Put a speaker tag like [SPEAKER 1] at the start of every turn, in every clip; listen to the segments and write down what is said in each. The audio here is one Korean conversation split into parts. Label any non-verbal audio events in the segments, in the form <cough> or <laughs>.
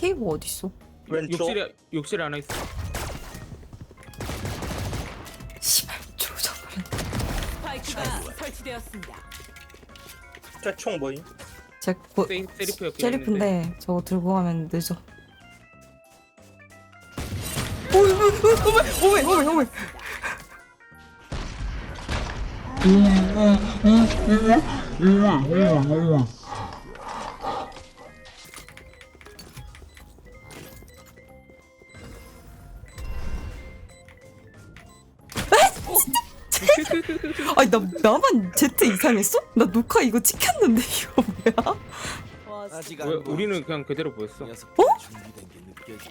[SPEAKER 1] 케이브 어딨어?
[SPEAKER 2] 왼쪽
[SPEAKER 3] 욕실에 욕실에 하나 있어.
[SPEAKER 1] 씨발 조져버렸네
[SPEAKER 4] 스파이크가 설치되었습니다.
[SPEAKER 2] 대총 뭐임?
[SPEAKER 1] 제 고,
[SPEAKER 3] 세, 세리프 옆에
[SPEAKER 1] 셰리프인데 저거 들고 가면 늦어 오이 오이 오이 오이 오이 아 <laughs> 니 나 나만 제트 이상했어? 나 녹화 이거 찍혔는데 이거 뭐야?
[SPEAKER 4] 와,
[SPEAKER 5] 아직
[SPEAKER 3] 왜,
[SPEAKER 5] 안
[SPEAKER 3] 우리는 그냥 그대로 보였어.
[SPEAKER 5] 녀석들 준비된 게 느껴져.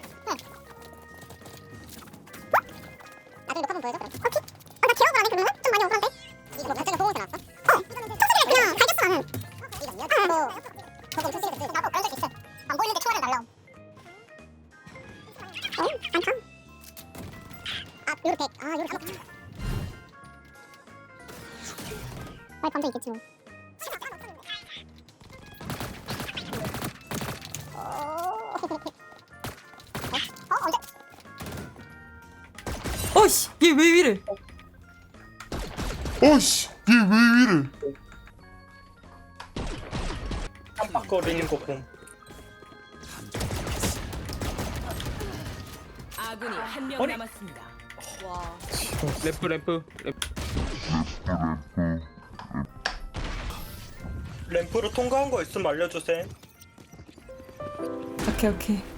[SPEAKER 6] 나중에 녹화 한번 보여줘 그럼 오케이 어, 나 기억을 안해 그러면? 좀 많이 억울한데? 이거 뭐 발전기 보고 나왔어? 어 청소기를 그냥 갈겼어 나는 이거 뭐 저거 소리겠어 나도 그런 적 있어 안 보이는데 총알을 날라 어? 안카? 아 요렇게 아 요렇게 아 감정 있겠지 뭐 어, 어 언제
[SPEAKER 1] 어씨 얘 왜 이래?
[SPEAKER 7] 어씨 얘왜 이래
[SPEAKER 2] 깜빡거리는 거 봄.
[SPEAKER 4] 아군이 한 명 남았습니다. 와,
[SPEAKER 3] 램프 램프 램프.
[SPEAKER 2] 램프로 통과한 거 있으면 알려주세요.
[SPEAKER 1] 오케이 오케이